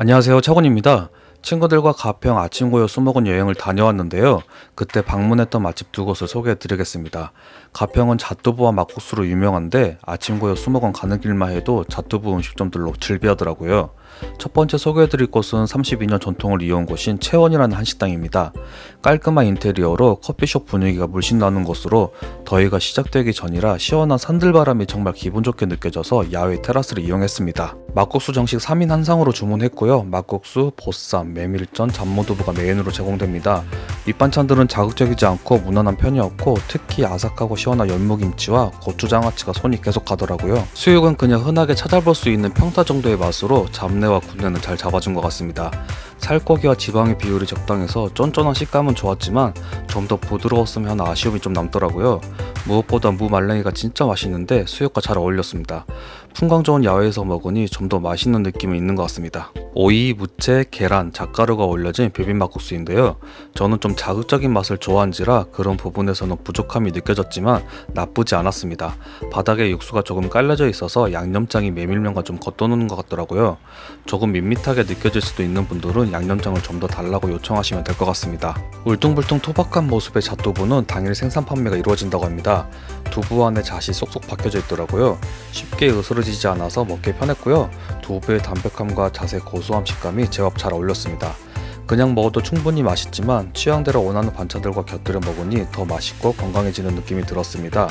안녕하세요 차곤입니다. 친구들과 가평 아침고요 수목원 여행을 다녀왔는데요. 그때 방문했던 맛집 두 곳을 소개해 드리겠습니다. 가평은 잣두부와 막국수로 유명한데 아침고요 수목원 가는 길만 해도 잣두부 음식점들로 즐비하더라고요. 첫 번째 소개해 드릴 곳은 32년 전통을 이어온 곳인 채원이라는 한식당입니다. 깔끔한 인테리어로 커피숍 분위기가 물씬 나는 곳으로 더위가 시작되기 전이라 시원한 산들바람이 정말 기분 좋게 느껴져서 야외 테라스를 이용했습니다. 막국수 정식 3인 한상으로 주문했고요. 막국수, 보쌈, 메밀전, 잡무두부가 메인으로 제공됩니다. 밑반찬들은 자극적이지 않고 무난한 편이었고 특히 아삭하고 시원한 열무김치와 고추장아찌가 손이 계속 가더라고요. 수육은 그냥 흔하게 찾아볼 수 있는 평타 정도의 맛으로 잡내와 군내는 잘 잡아준 것 같습니다. 살코기와 지방의 비율이 적당해서 쫀쫀한 식감은 좋았지만 좀 더 부드러웠으면 하는 아쉬움이 좀 남더라고요. 무엇보다 무 말랭이가 진짜 맛있는데 수육과 잘 어울렸습니다. 풍광 좋은 야외에서 먹으니 좀 더 맛있는 느낌이 있는 것 같습니다. 오이, 무채, 계란, 잣가루가 올려진 비빔막국수인데요. 저는 좀 자극적인 맛을 좋아한지라 그런 부분에서는 부족함이 느껴졌지만 나쁘지 않았습니다. 바닥에 육수가 조금 깔려져 있어서 양념장이 메밀면과 좀 겉도는 것 같더라고요. 조금 밋밋하게 느껴질 수도 있는 분들은 양념장을 좀 더 달라고 요청하시면 될 것 같습니다. 울퉁불퉁 투박한 모습의 잣두부는 당일 생산 판매가 이루어진다고 합니다. 두부 안에 잣이 쏙쏙 박혀져 있더라고요. 쉽게 으스러지지 않아서 먹기 편했고요. 두부의 담백함과 잣의 고소함 식감이 제법 잘 어울렸습니다. 그냥 먹어도 충분히 맛있지만 취향대로 원하는 반찬들과 곁들여 먹으니 더 맛있고 건강해지는 느낌이 들었습니다.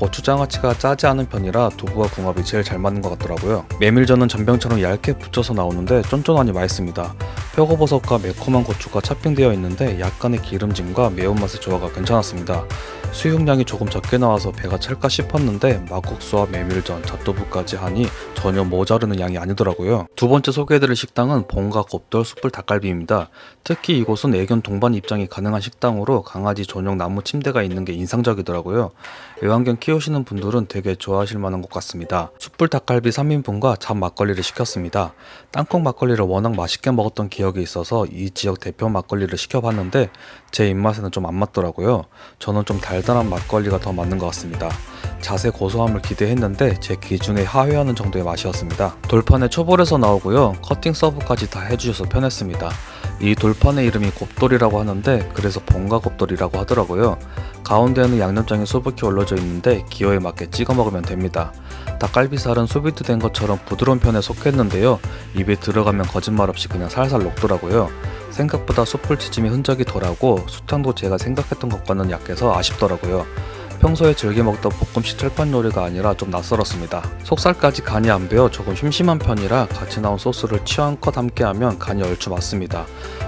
고추장아찌가 짜지 않은 편이라 두부와 궁합이 제일 잘 맞는 것 같더라고요. 메밀전은 전병처럼 얇게 붙여서 나오는데 쫀쫀하니 맛있습니다. 표고버섯과 매콤한 고추가 차핑되어 있는데 약간의 기름짐과 매운맛의 조화가 괜찮았습니다. 수육량이 조금 적게 나와서 배가 찰까 싶었는데 막국수와 메밀전, 잣두부까지 하니 전혀 모자르는 양이 아니더라고요. 두 번째 소개해드릴 식당은 본가 곱돌 숯불 닭갈비입니다. 특히 이곳은 애견 동반 입장이 가능한 식당으로 강아지 전용 나무 침대가 있는 게 인상적이더라고요. 애완견 키우시는 분들은 되게 좋아하실 만한 것 같습니다. 숯불 닭갈비 3인분과 잡 막걸리를 시켰습니다. 땅콩 막걸리를 워낙 맛있게 먹었던 기억 이 있어서 이 지역 대표 막걸리를 시켜봤는데 제 입맛에는 좀 안 맞더라고요. 저는 좀 달달한 막걸리가 더 맞는 것 같습니다. 자세 고소함을 기대했는데 제 기준에 하회하는 정도의 맛이었습니다. 돌판에 초벌에서 나오고요. 커팅 서브까지 다 해주셔서 편했습니다. 이 돌판의 이름이 곱돌이라고 하는데 그래서 본가 곱돌이라고 하더라고요. 가운데에는 양념장이 수북히 올려져 있는데 기호에 맞게 찍어 먹으면 됩니다. 닭갈비살은 소비트 된 것처럼 부드러운 편에 속했는데요. 입에 들어가면 거짓말 없이 그냥 살살 녹더라고요. 생각보다 숯불 지짐이 흔적이 덜하고 수탕도 제가 생각했던 것과는 약해서 아쉽더라고요. 평소에 즐겨 먹던 볶음식 철판 요리가 아니라 좀 낯설었습니다. 속살까지 간이 안 배어 조금 심심한 편이라 같이 나온 소스를 취향껏 함께 하면 간이 얼추 맞습니다.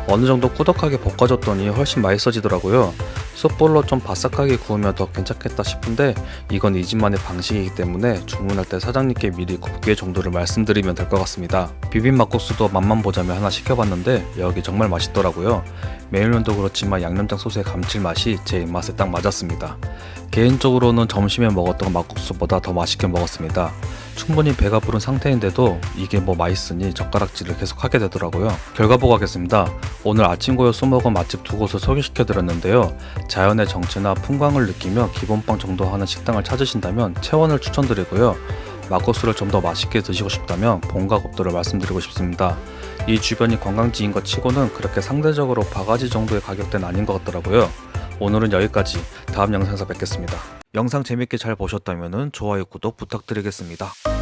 어느 정도 꾸덕하게 볶아줬더니 훨씬 맛있어지더라고요. 숯불로 좀 바삭하게 구우면 더 괜찮겠다 싶은데 이건 이 집만의 방식이기 때문에 주문할 때 사장님께 미리 곱게 정도를 말씀드리면 될 것 같습니다. 비빔막국수도 맛만 보자면 하나 시켜봤는데 여기 정말 맛있더라고요. 메밀면도 그렇지만 양념장 소스의 감칠맛이 제 입맛에 딱 맞았습니다. 개인적으로는 점심에 먹었던 막국수보다 더 맛있게 먹었습니다. 충분히 배가 부른 상태인데도 이게 뭐 맛있으니 젓가락질을 계속 하게 되더라고요. 결과 보고 하겠습니다. 오늘 아침 고요 수먹은 맛집 두 곳을 소개시켜 드렸는데요. 자연의 정취나 풍광을 느끼며 기본빵 정도 하는 식당을 찾으신다면 채원을 추천드리고요. 막국수를 좀 더 맛있게 드시고 싶다면 본가 곱도를 말씀드리고 싶습니다. 이 주변이 관광지인 것 치고는 그렇게 상대적으로 바가지 정도의 가격대는 아닌 것 같더라고요. 오늘은 여기까지 다음 영상에서 뵙겠습니다. 영상 재밌게 잘 보셨다면 좋아요 구독 부탁드리겠습니다.